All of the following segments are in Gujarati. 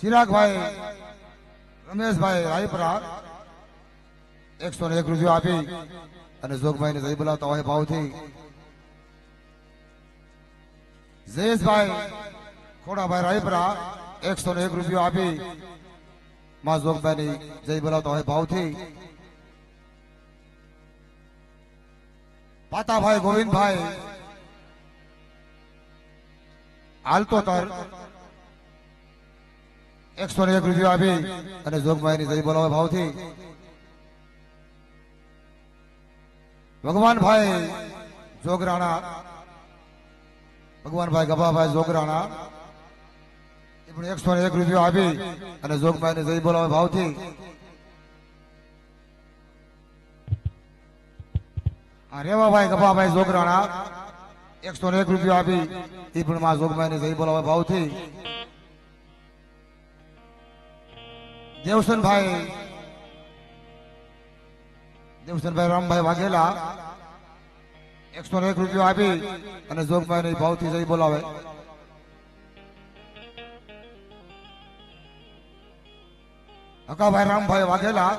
ચિરાગભાઈ રમેશભાઈ રાયપરા એકસો ને એક રૂપિયા આપી અને જોગભાઈને જઈ બોલાવતા હોય ભાવથી. જયેશભાઈ, ખોડાભાઈ રાયપરા એકસો ને એક રૂપિયા આપી માં જોગભાઈની જય બોલાવતા હોય ભાવથી. પાતાભાઈ ગોવિંદભાઈ, હાલતો તર એકસો ને એક રૂપિયા આપી અને જોગભાઈની જય બોલાવે ભાવથી. ભગવાનભાઈ જોગરાણા. ભગવાનભાઈ ગભાભાઈ જોગરાણા. એ એકસો ને એક રૂપિયો આપી અને જોગભાઈને જય બોલાવે ભાવથી. આ રેવાભાઈ, ગભાભાઈ, જોગરાણા. એકસો ને એક રૂપિયા આપી. એ પણ માં જોગભાઈને જય બોલાવે ભાવથી. દેવસનભાઈ દેવસનભાઈ રામભાઈ વાઘેલા એકસો એક રૂપિયો આપી અને જોગભાઈ ભાવથી જઈ બોલાવે. હકાભાઈ રામભાઈ વાઘેલા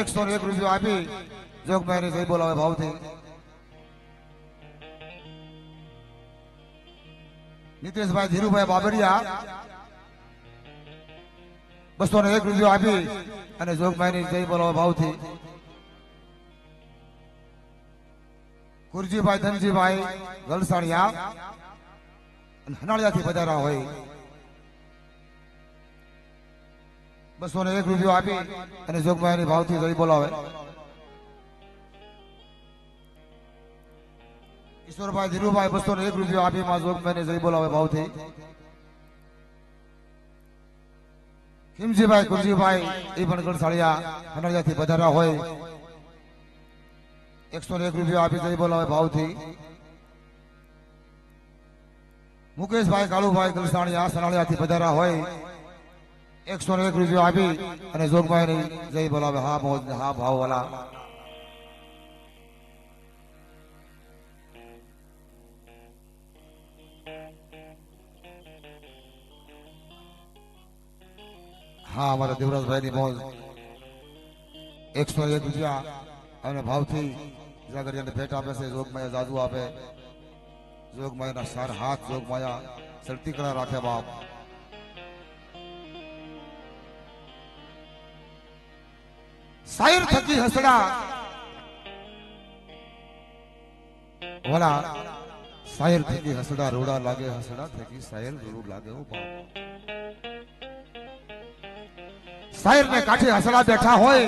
એકસો ને એક રૂપિયો આપી જોગભાઈ જઈ બોલાવે ભાવથી. નીતિશભાઈ ધીરુભાઈ બાબરિયા બસો ને એક રૂપિયો આપી અને જોગભાઈ જય બોલાવે ભાવથી. કુરજીભાઈ, ધનજીભાઈ, ગલસાણિયા હનાળિયાથી પધારા હોય. બસો ને એક રૂપિયો આપી અને જોગભાઈની ભાવથી જય બોલાવે. ઈશ્વરભાઈ, ધીરુભાઈ બસો ને એક રૂપિયો આપી, માં જોગભાઈને જય બોલાવે ભાવથી. ખીમજીભાઈ કુરજીભાઈ એ પણ ગણસાળિયા હનાળિયાથી પધારા હોય. એકસો એક રૂપિયા આપી દઈ બોલાવે ભાવથી. મુકેશભાઈ, કાળુભાઈ ગણસાણિયા સનાળિયાથી પધારા હોય. એકસો ને એક રૂપિયા આપી અને જોગભાઈ જઈ બોલાવે. હા મોજ હા ભાવ હા, અમારા દેવરાજભાઈ ની મોજ એકસો એક રૂપિયા અને ભાવથી જાગરિયાને ભેટ આપે છે, જોગમાયા જાદુ આપે. જોગમાયાના સાર હાથ, જોગમાયા સરતી કળા રાખે બાપ. સાયર થકી હસડા. વડા સાયર થકી હસડા, રોડા લાગે, હસડા થકી સાયર રોડું લાગે, ઓ બાપ. સાયર ને કાંઠે હસડા બેઠા હોય.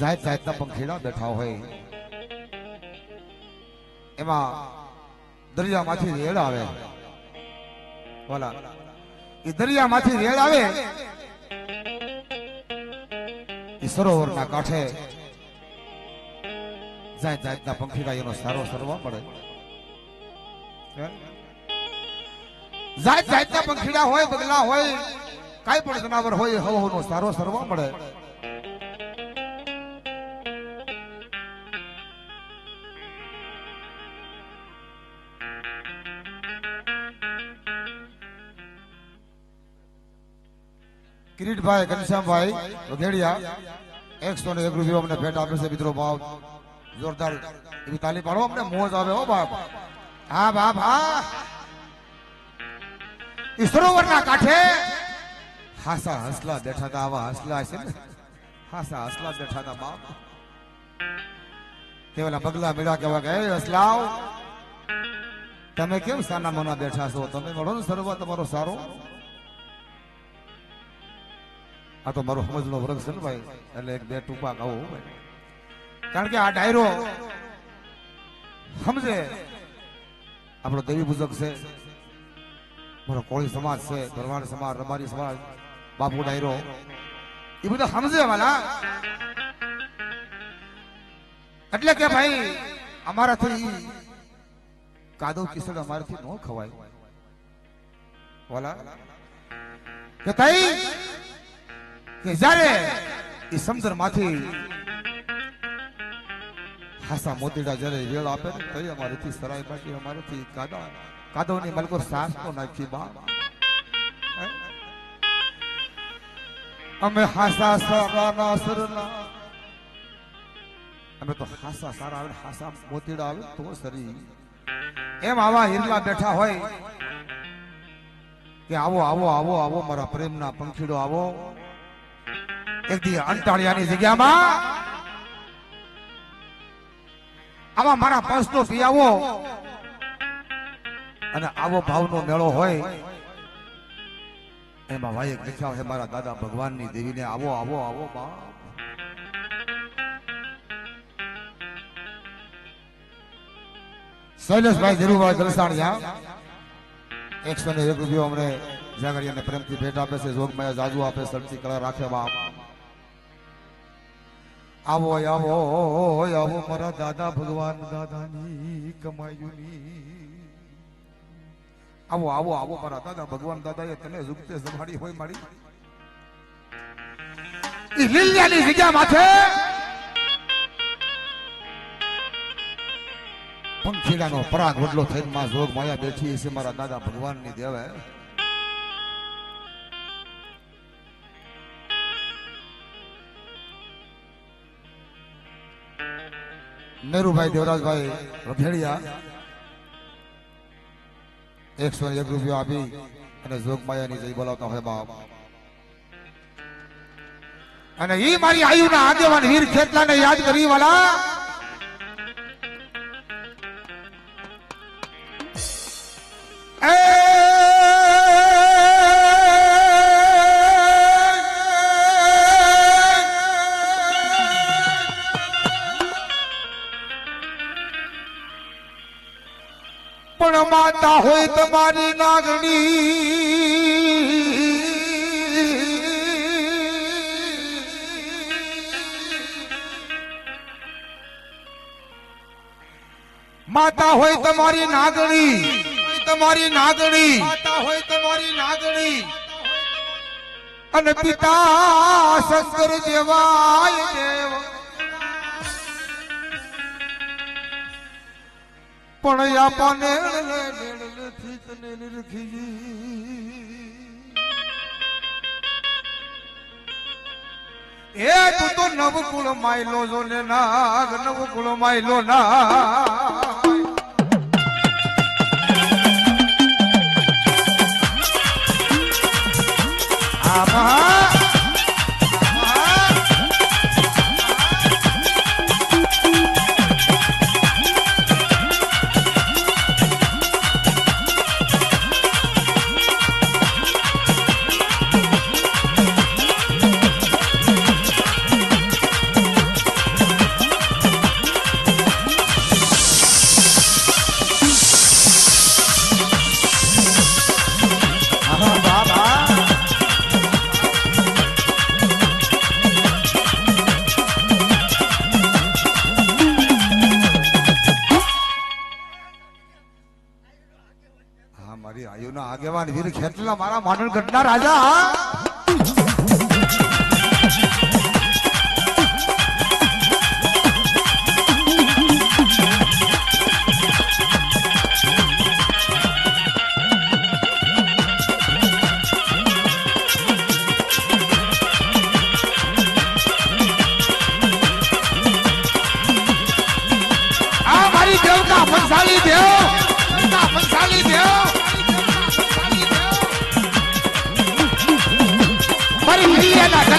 જાત જાતના પંખેડા બેઠા હોય. એમાં દરિયામાંથી રેડ આવે. બોલા, એ દરિયામાંથી રેડ આવે. એ સરોવરના કાંઠે જાત જાતના પંખીડા એનો સારો સરવા પડે જાત જાતના પંખીડા હોય, બગલા હોય, કાંઈ પણ જનાવર હોય, હવાનો સારો સરવા મળે. કિરીટભાઈ, ઘનશ્યામભાઈ, વઘેડિયા, એકસો ને એક રૂપિયા અમને ભેટ આપે છે, મિત્રો ભાવ. જોરદાર એવી તાલી પાડો, અમને મોજ આવે હો બાપ. હા બાપ, હા. સરોવરના કાંઠે. હાસા હસલા બેઠા હતા આવા હસલા છે ને. હાસા હસલા બેઠા હતા બાપ. કેવલા પગલા મેળા કેવા કે હસલાવ, તમે કેમ સાના મોના બેઠા છો? તમે મળો ને સરોવર તમારો સારો. આ તો મારો સમજનો વર્ગ છે ને ભાઈ, એટલે એક બે ટૂંકા ભાઈ. કારણ કે આ ડાયરો, સમજે? આપણો દેવી પૂજક છે. મારો કોળી સમાજ છે ભરવાડ સમાજ, રબારી સમાજ, બાપુ ડાયરો. એ બધા સમજે વાલા એટલે કે ભાઈ, અમારાથી કાદવ કિસડ અમારાથી ન ખવાય. વાલા કે તઈ, કે જ્યારે એ સમજણમાંથી હાસા મોતીડા જ્યારે વેળ આપે ને તઈ અમારેથી સરાય બાકી, અમારેથી કાદા કાદવની મલકો સાસ તો નાખી બા. અમે હાસા સારા સરના અમે તો હાસા સારા આવે હાસા મોતીડા આવે તો સરી એમ આવા હિરલા બેઠા હોય કે આવો આવો આવો આવો, મારા પ્રેમના પંખીડો આવો. એક દી અંટાળિયાની જગ્યામાં આવા મારા પર્સનો પિયાવો અને આવો ભાવનો મેળો હોય, એમાં ભાઈ લખ્યા છે, મારા દાદા ભગવાનની દેવીને, આવો આવો આવો બા શૈલેષભાઈ ધીરુભાઈ ગલસાણિયા એકસો ને એક રૂપિયો અમને જાગરિયાને પ્રેમથી ભેટ આપે છે, જોગમાયા જાજુ આપે સરસી કળા રાખે બાપ. આવો આવો આવો મારા દાદા ભગવાન, દાદાની કમાયુની આવો આવો આવો મારા દાદા, ભગવાન દાદાએ તને ઝુકતે સંભાળી હોય મારી. લીલિયાની જગ્યા માથે. પંખીડાનો પરાગ વડલો થઈને માં જોગ માયા બેઠી છે મારા દાદા ભગવાનની દેવે. નેરુભાઈ દેવરાજભાઈ રખેડિયા એકસો એક રૂપિયો આપી અને જોગમાયાની જઈ બોલાવતા હોય બાપ. અને ઈ મારી આયુના આગેવાન વીર ખેતલાને યાદ કરી વાલા માતા હોય તમારી નાગણી. તમારી નાગણી. માતા હોય તમારી નાગણી. અને પિતા શંકર દેવાય દેવ. પણ આપણને થી તને નિરખી. એ તું તો નવકુળ માયલો જો ને નાગ, નવકુળ માયલો ના આમાં મારી આયુના આગેવાન વીર ખેતલા મારા માંડણ ઘટના રાજા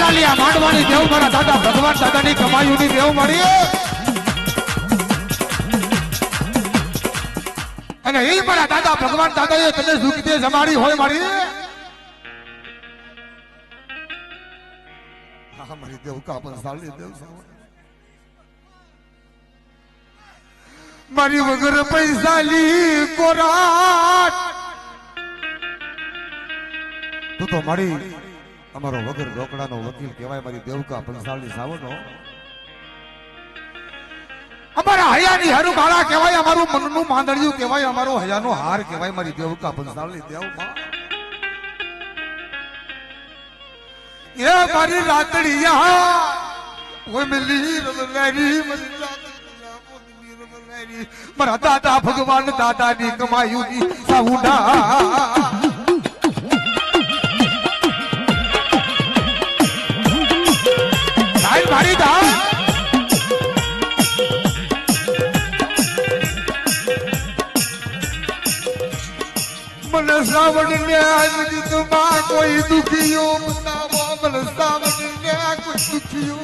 મૈયાના માંડવાની દેવ મારા દાદા, ભગવાન દાદાની કમાયુની દેવ મારી. અને એ મારા દાદા, ભગવાન દાદાએ તને સુખી જમાડી હોય મારી. મારી વગર કોરાટ. તું તો મારી અમારો વગર રોકડાનો વકીલ કહેવાય, મારી દેવકા પંસાલી સાવનો. અમારા હયાની હારું બાળા કહેવાય, અમારું મનનું માંદળિયું કહેવાય, અમારો હયાનો હાર કહેવાય, મારી દેવકા પંસાલી દેવમાં. એ મારી રાતડિયા, ઓય મિલી રલરી મારા દાદા ભગવાન દાદાની કમાયું સાઉડા મને શ્રાવણ ને કોઈ દુખીઓ સાવણ મને શ્રાવણ કોઈ દુખીઓ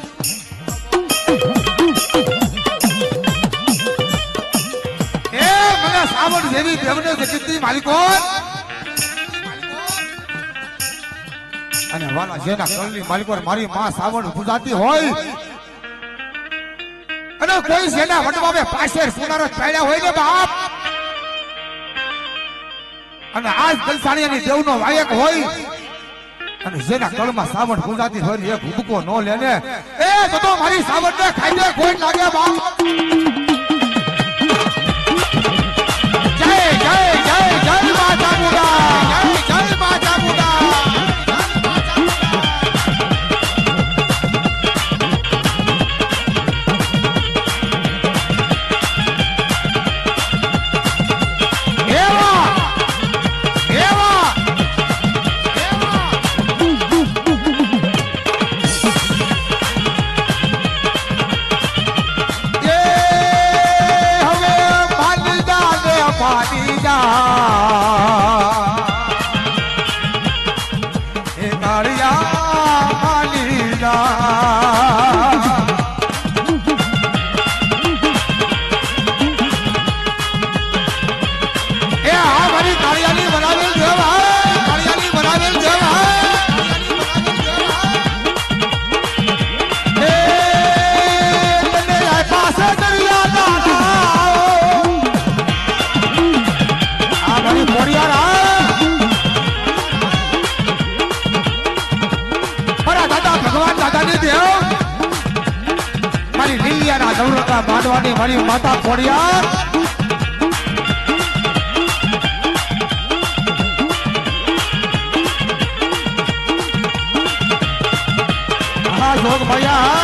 એ માલિકો. અને જેના કળની માલિકો મારી માં શ્રાવણ પૂજાતી હોય, અને કોઈ જેના વડવાવે પાછળ સુનારો પડ્યા હોય ને બાપ? અને આજ દલસાણીયાની દેવનો વાયક હોય, અને જેના કળમાં સાવડ પૂજાતી હોય ને એક હુબકો નો લે ને. એ તો મારી સાવડ ને ખાઈ દે, કોઈ લાગે બાપ. માતા ખોડિયાર હા જોગ માતા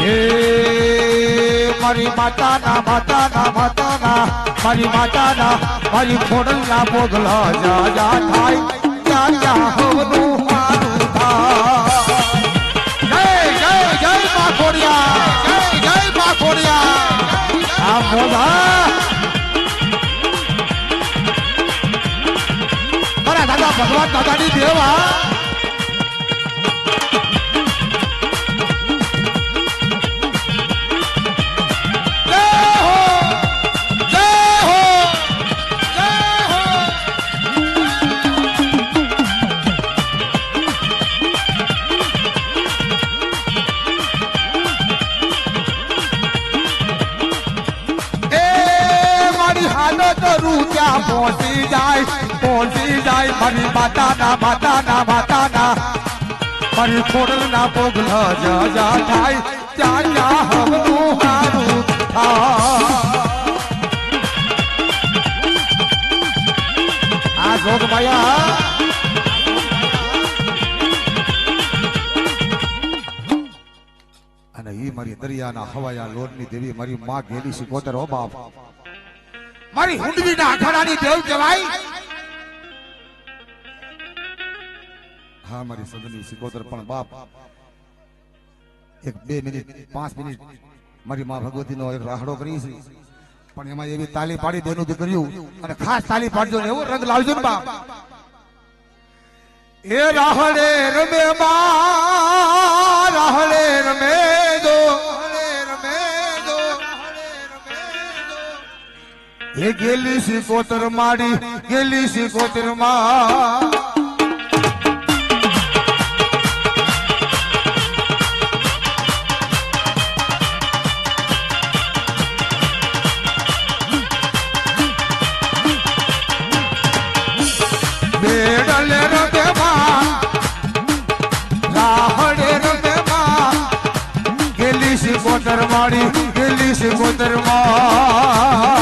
ના મારી માતાના માતાના માતાના, મારી માતાના, મારી ખોડલના પોગલા જા જા થાય. ત્યાં ત્યાં હવનું. ભગવાન દાદાની દેવા હાલત રૂચા પહોંચી જાય પહોંચી જાય મારી માતાના માતાના માતાના મારી ખોડલના પોગલ જ જા થાય ત્યાં ત્યાં હમનું હારું થાય આ જોગ માયા અને ઈ મારી દરિયાના હવાયા લોટની દેવી મારી માં ગેલી સિકોતર હો બાપ મારી હુંડવીના અખાડાની દેવ કહેવાય હા, મારી સદની સિકોતર, પણ બાપ, એક બે મિનિટ, પાંચ મિનિટ મારી માં ભગવતીનો એક રાહડો કરી છે. પણ એમાં એવી તાલી પાડી બેનું કર્યું અને ખાસ તાલી પાડજો ને એવો રંગ લાવજો ને બાપ. એ રાહડે રમે માં એ ગેલી સિકોતર માડી ગેલી સિકોતરમાં. ગેલી સિકોતરમાં.